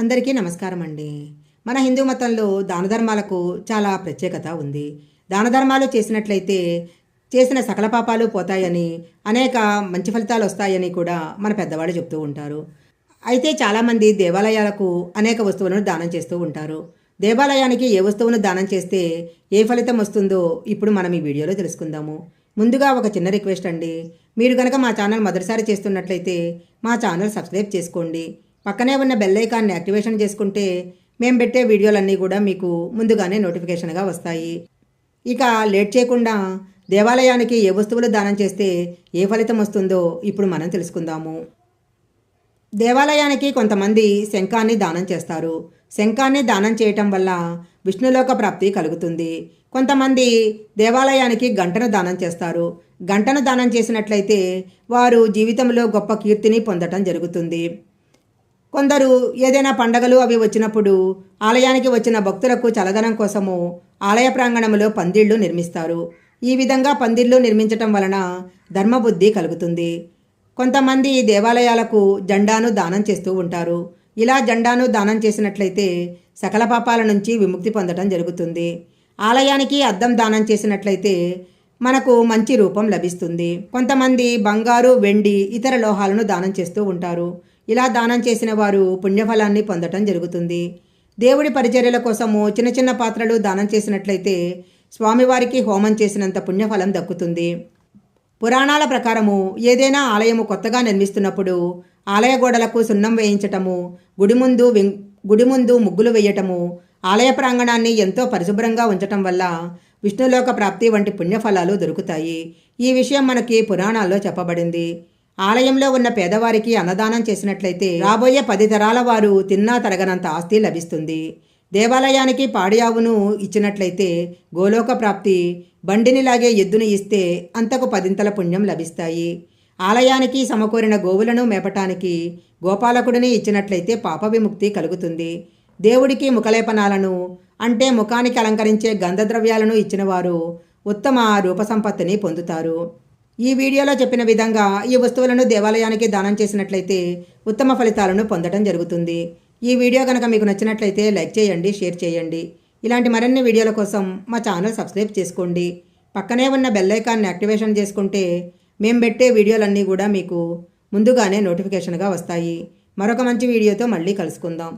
అందరికీ నమస్కారం అండి మన హిందూ మతంలో దాన ధర్మాలకు చాలా ప్రత్యేకత ఉంది. దాన ధర్మాలు చేసినట్లయితే చేసిన సకల పాపాలు పోతాయని అనేక మంచి ఫలితాలు వస్తాయని కూడా మన పెద్దవాళ్ళు చెప్తూ ఉంటారు. అయితే చాలామంది దేవాలయాలకు అనేక వస్తువులను దానం చేస్తూ ఉంటారు. దేవాలయానికి ఏ వస్తువును దానం చేస్తే ఏ ఫలితం వస్తుందో ఇప్పుడు మనం ఈ వీడియోలో తెలుసుకుందాము. ముందుగా ఒక చిన్న రిక్వెస్ట్ అండి. మీరు కనుక మా ఛానల్ మొదటిసారి చేస్తున్నట్లయితే మా ఛానల్ సబ్స్క్రైబ్ చేసుకోండి. పక్కనే ఉన్న బెల్ ఐకాన్ని యాక్టివేషన్ చేసుకుంటే మేము పెట్టే వీడియోలన్నీ కూడా మీకు ముందుగానే నోటిఫికేషన్గా వస్తాయి. ఇక లేట్ చేయకుండా దేవాలయానికి ఏ వస్తువులు దానం చేస్తే ఏ ఫలితం వస్తుందో ఇప్పుడు మనం తెలుసుకుందాము. దేవాలయానికి కొంతమంది శంఖాన్ని దానం చేస్తారు. శంఖాన్ని దానం చేయటం వల్ల విష్ణులోక ప్రాప్తి కలుగుతుంది. కొంతమంది దేవాలయానికి గంటను దానం చేస్తారు. గంటను దానం చేసినట్లయితే వారు జీవితంలో గొప్ప కీర్తిని పొందటం జరుగుతుంది. కొందరు ఏదైనా పండగలు అవి వచ్చినప్పుడు ఆలయానికి వచ్చిన భక్తులకు చలదనం కోసము ఆలయ ప్రాంగణంలో పందిళ్ళు నిర్మిస్తారు. ఈ విధంగా పందిళ్ళు నిర్మించటం వలన ధర్మబుద్ధి కలుగుతుంది. కొంతమంది దేవాలయాలకు జెండాను దానం చేస్తూ ఉంటారు. ఇలా జెండాను దానం చేసినట్లయితే సకల పాపాల నుంచి విముక్తి పొందడం జరుగుతుంది. ఆలయానికి అద్దం దానం చేసినట్లయితే మనకు మంచి రూపం లభిస్తుంది. కొంతమంది బంగారు వెండి ఇతర లోహాలను దానం చేస్తూ ఉంటారు. ఇలా దానం చేసిన వారు పుణ్యఫలాన్ని పొందటం జరుగుతుంది. దేవుడి పరిచర్యల కోసము చిన్న చిన్న పాత్రలు దానం చేసినట్లయితే స్వామివారికి హోమం చేసినంత పుణ్యఫలం దక్కుతుంది. పురాణాల ప్రకారము ఏదైనా ఆలయము కొత్తగా నిర్మిస్తున్నప్పుడు ఆలయ గోడలకు సున్నం వేయించటము గుడి ముందు వెం- గుడి ముందు ముగ్గులు వేయటము ఆలయ ప్రాంగణాన్ని ఎంతో పరిశుభ్రంగా ఉంచటం వల్ల విష్ణులోక ప్రాప్తి వంటి పుణ్యఫలాలు దొరుకుతాయి. ఈ విషయం మనకి పురాణాల్లో చెప్పబడింది. ఆలయంలో ఉన్న పేదవారికి అన్నదానం చేసినట్లయితే రాబోయే పది తరాల వారు తిన్నా తరగనంత ఆస్తి లభిస్తుంది. దేవాలయానికి పాడియావును ఇచ్చినట్లయితే గోలోక ప్రాప్తి బండిని లాగే ఎద్దును ఇస్తే అంతకు పదింతల పుణ్యం లభిస్తాయి. ఆలయానికి సమకూరిన గోవులను మేపటానికి గోపాలకుడిని ఇచ్చినట్లయితే పాప విముక్తి కలుగుతుంది. దేవుడికి ముఖలేపనాలను అంటే ముఖానికి అలంకరించే గంధద్రవ్యాలను ఇచ్చినవారు ఉత్తమ రూపసంపత్తిని పొందుతారు. ఈ వీడియోలో చెప్పిన విధంగా ఈ వస్తువులను దేవాలయానికి దానం చేసినట్లయితే ఉత్తమ ఫలితాలను పొందడం జరుగుతుంది. ఈ వీడియో కనుక మీకు నచ్చినట్లయితే లైక్ చేయండి షేర్ చేయండి. ఇలాంటి మరిన్ని వీడియోల కోసం మా ఛానల్ సబ్స్క్రైబ్ చేసుకోండి. పక్కనే ఉన్న బెల్ ఐకాన్ని యాక్టివేషన్ చేసుకుంటే మేము పెట్టే వీడియోలన్నీ కూడా మీకు ముందుగానే నోటిఫికేషన్గా వస్తాయి. మరొక మంచి వీడియోతో మళ్ళీ కలుసుకుందాం.